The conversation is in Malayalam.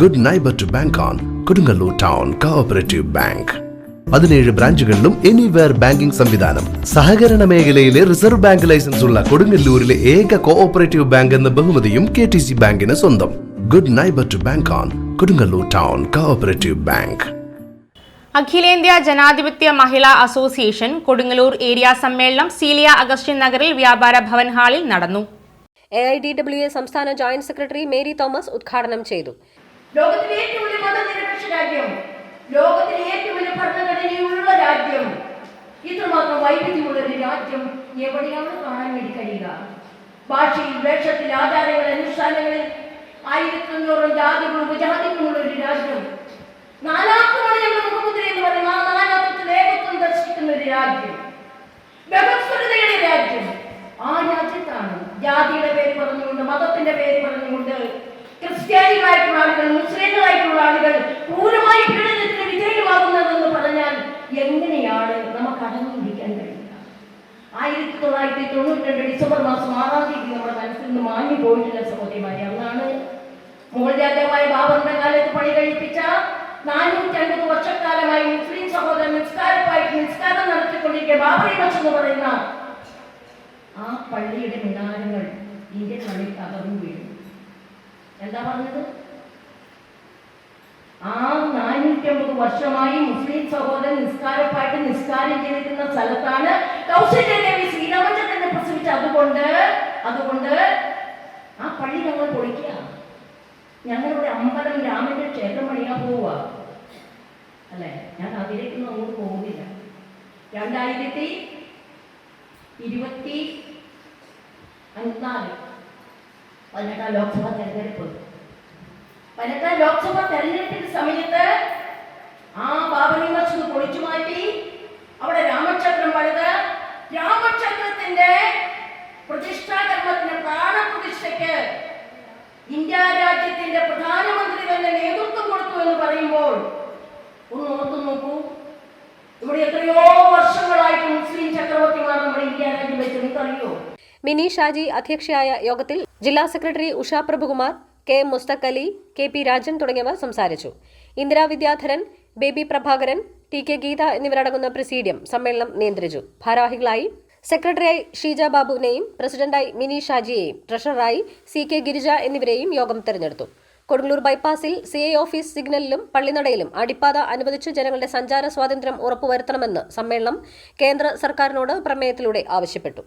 Good neighbour to bank on Kodungallur town cooperative bank പതിനേഴ് ബ്രാഞ്ചുകളിലും എനിവെയർ ബാങ്കിംഗ് സംവിധാനം. സഹകരണ മേഖലയിലെ റിസർവ് ബാങ്ക് ലൈസൻസ് ഉള്ള കൊടുങ്ങല്ലൂരിലെ ഏക കോഓപ്പറേറ്റീവ് ബാങ്ക് എന്ന ബഹുമതിയും കെ ടി സി ബാങ്കിന് സ്വന്തം. Good neighbour to bank on Kodungallur town cooperative bank അഖിലേന്ത്യാ ജനാധിപത്യ മഹിളാ അസോസിയേഷൻ കൊടുങ്ങല്ലൂർ ഏരിയ സമ്മേളനം സീലിയ അഗസ്റ്റിൻ നഗറിൽ വ്യാപാര ഭവൻ ഹാളിൽ നടന്നു. A I D W A സംസ്ഥാന ജോയിന്റ് സെക്രട്ടറി മേരി തോമസ് ഉദ്ഘാടനം ചെയ്തു. ലോകത്തിലെ ഏറ്റവും വലിയ മതനിരപേക്ഷ രാജ്യം. ലോകത്തിലെ ഏറ്റവും വലിയ ഭരണഘടനയുള്ള രാജ്യം. ഇത്രമാത്രം വൈവിധ്യമുള്ള ഒരു രാജ്യം എവിടെയാണ് കാണാൻ വേണ്ടി കഴിയുക? ഭാഷയിൽ വേഷത്തിൽ ആചാരങ്ങൾ അനുഷ്ഠാനങ്ങളിൽ ആയിരത്തി അഞ്ഞൂറും ജാതികളും ഉപജാതികളുമുള്ള ഒരു രാജ്യം ക്രിസ്ത്യാനികളായിട്ടുള്ള ആളുകൾ മുസ്ലിങ്ങളായിട്ടുള്ള ആളുകൾ പൂർണമായി പീഡനത്തിന് വിധേയമാകുന്നതെന്ന് പറഞ്ഞാൽ എങ്ങനെയാണ് നമുക്ക് അടങ്ങിയിരിക്കാൻ കഴിയുക? ആയിരത്തി തൊള്ളായിരത്തി തൊണ്ണൂറ്റി രണ്ട് ഡിസംബർ മാസം ആറാം തീയതി നമ്മുടെ മനസ്സിൽ നിന്ന് മാഞ്ഞു പോയിട്ടില്ല സഹോദരിമാരെ. അന്നാണ് മുഗൾ ബാബറിന്റെ കാലത്ത് പണി കഴിപ്പിച്ച നാനൂറ്റി അൻപത് വർഷക്കാലമായി മുസ്ലിം സഹോദരൻ നിസ്കാരമായിട്ട് നിസ്കാരം നടത്തിക്കൊണ്ടിരിക്കുക ബാബറി മച്ച് എന്ന് പറയുന്ന ആ പള്ളിയുടെ മിനാരങ്ങൾ ഇന്ത്യൻ തകർന്നു എന്താ പറഞ്ഞത്? ആ നാനൂറ്റി അമ്പത് വർഷമായി മുസ്ലിം സഹോദരൻ നിസ്കാരപ്പായിട്ട് നിസ്കാരം ചെയ്തിരുന്ന സ്ഥലത്താണ് കൗശല്യദേവി ശ്രീരാമചന്ദ്രനെ പ്രസവിച്ച അതുകൊണ്ട് അതുകൊണ്ട് ആ പള്ളി ഞങ്ങൾ പൊളിക്കുക. ഞങ്ങളുടെ അമ്പലം രാമന്റെ ക്ഷേത്രം പണിയാൻ പോവുക. അല്ലെ? ഞാൻ അതിലേക്കൊന്നും അങ്ങോട്ട് പോകുന്നില്ല. രണ്ടായിരത്തി ഇരുപത്തി നാല് പതിനെട്ടാം ലോക്സഭാ തെരഞ്ഞെടുപ്പ്. പതിനെട്ടാം ലോക്സഭാ തെരഞ്ഞെടുപ്പിന്റെ സമയത്ത് ആ ബാബരി മസ്ജിദ് പൊളിച്ചു മാറ്റി അവിടെ രാമക്ഷേത്രം പണിത്. രാമക്ഷേത്രത്തിന്റെ പ്രതിഷ്ഠാകർമ്മത്തിന് പ്രാണപ്രതിഷ്ഠയ്ക്ക് ഇന്ത്യ രാജ്യത്തിന്റെ പ്രധാനമന്ത്രി തന്നെ നേതൃത്വം കൊടുത്തു എന്ന് പറയുമ്പോൾ ഒന്ന് ഓർത്തു നോക്കൂ. ഇവിടെ എത്രയോ വർഷങ്ങളായിട്ട് മുസ്ലിം ചക്രവർത്തിമാർ നമ്മുടെ ഇന്ത്യ രാജ്യം വെച്ച് നിങ്ങൾക്കറിയോ മിനി ഷാജി അധ്യക്ഷയായ യോഗത്തിൽ ജില്ലാ secretary Usha Prabhukumar K Mustaq Ali K P Rajan തുടങ്ങിയവർ സംസാരിച്ചു. Indira Vidyadharan baby Prabhakaran T K Geetha എന്നിവരടങ്ങുന്ന പ്രസീഡിയം സമ്മേളനം നിയന്ത്രിച്ചു. ഭാരവാഹികളായി സെക്രട്ടറിയായി ഷീജ ബാബുവിനെയും പ്രസിഡന്റായി മിനി ഷാജിയെയും ട്രഷററായി സി കെ ഗിരിജ എന്നിവരെയും യോഗം തെരഞ്ഞെടുത്തു. കൊടുങ്ങല്ലൂർ ബൈപ്പാസിൽ സി ഐ ഓഫീസ് സിഗ്നലിലും പള്ളിനടയിലും അടിപ്പാത അനുവദിച്ച് ജനങ്ങളുടെ സഞ്ചാര സ്വാതന്ത്ര്യം ഉറപ്പുവരുത്തണമെന്ന് സമ്മേളനം കേന്ദ്ര സർക്കാരിനോട് പ്രമേയത്തിലൂടെ ആവശ്യപ്പെട്ടു.